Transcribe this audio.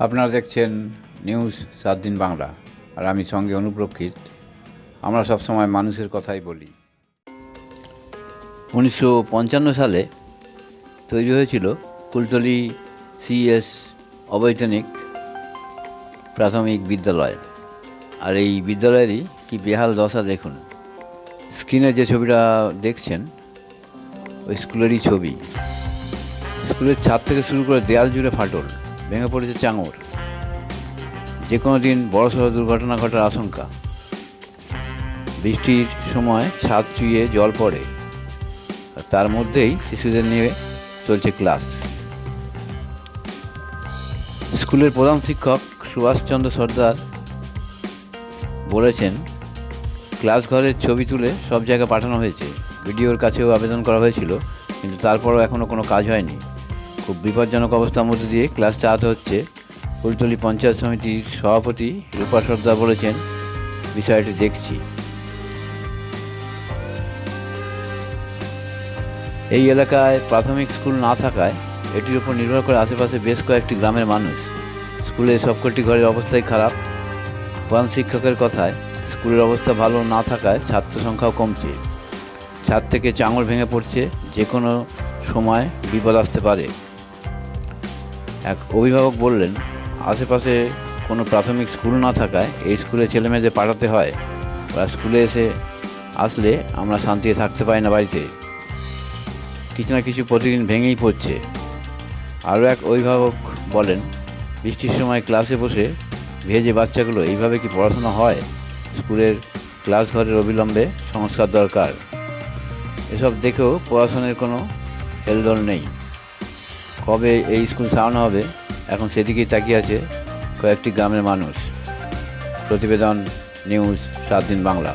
আপনারা দেখছেন নিউজ সাত দিন বাংলা। আর আমি সঙ্গে অনুপ্রক্ষিত। আমরা সবসময় মানুষের কথাই বলি। উনিশশো পঞ্চান্ন সালে তৈরি হয়েছিল কুলতলি সিএস অবৈতনিক প্রাথমিক বিদ্যালয়। আর এই বিদ্যালয়েরই কি বেহাল দশা দেখুন। স্ক্রিনে যে ছবিটা দেখছেন, ওই স্কুলেরই ছবি। স্কুলের ছাদ থেকে শুরু করে দেয়াল জুড়ে ফাটল। ভেঙে পড়েছে চাঙর। যে কোনো দিন বড়সড় দুর্ঘটনা ঘটার আশঙ্কা। বৃষ্টির সময় ছাদ চুইয়ে জল পড়ে। আর তার মধ্যেই শিশুদের নিয়ে চলছে ক্লাস। স্কুলের প্রধান শিক্ষক সুভাষচন্দ্র সর্দার বলেছেন, ক্লাস ঘরের ছবি তুলে সব জায়গায় পাঠানো হয়েছে। ভিডিওর কাছেও আবেদন করা হয়েছিল, কিন্তু তারপরও এখনও কোনো কাজ হয়নি। খুব বিপজ্জনক অবস্থার মধ্যে দিয়ে ক্লাস চালাতে হচ্ছে। ফুলতলি পঞ্চায়েত সমিতির সভাপতি রূপা সর্দার বলেছেন, বিষয়টি দেখছি। এই এলাকায় প্রাথমিক স্কুল না থাকায় এটির উপর নির্ভর করে আশেপাশে বেশ কয়েকটি গ্রামের মানুষ। স্কুলে সবকটি ঘরের অবস্থাই খারাপ। প্রধান শিক্ষকের কথায়, স্কুলের অবস্থা ভালো না থাকায় ছাত্র সংখ্যাও কমছে। ছাদ থেকে চাঙড় ভেঙে পড়ছে যে কোনো সময় বিপদ আসতে পারে। এক অভিভাবক বললেন, আশেপাশে কোনো প্রাথমিক স্কুল না থাকায় এই স্কুলে ছেলেমেয়েদের পাঠাতে হয়। ওরা স্কুলে এসে আসলে আমরা শান্তিতে থাকতে পারি না বাড়িতে। কিছু না কিছু প্রতিদিন ভেঙেই পড়ছে। আরও এক অভিভাবক বলেন, বৃষ্টির সময় ক্লাসে বসে ভেজে বাচ্চাগুলো এইভাবে কি পড়াশোনা হয়? স্কুলের ক্লাস ঘরের অবিলম্বে সংস্কার দরকার। এসব দেখেও পড়াশোনার কোনো হেলদোল নেই। কবে এই স্কুল সারানো হবে, এখন সেদিকেই তাকিয়ে আছে কয়েকটি গ্রামের মানুষ। প্রতিবেদন নিউজ সাত দিন বাংলা।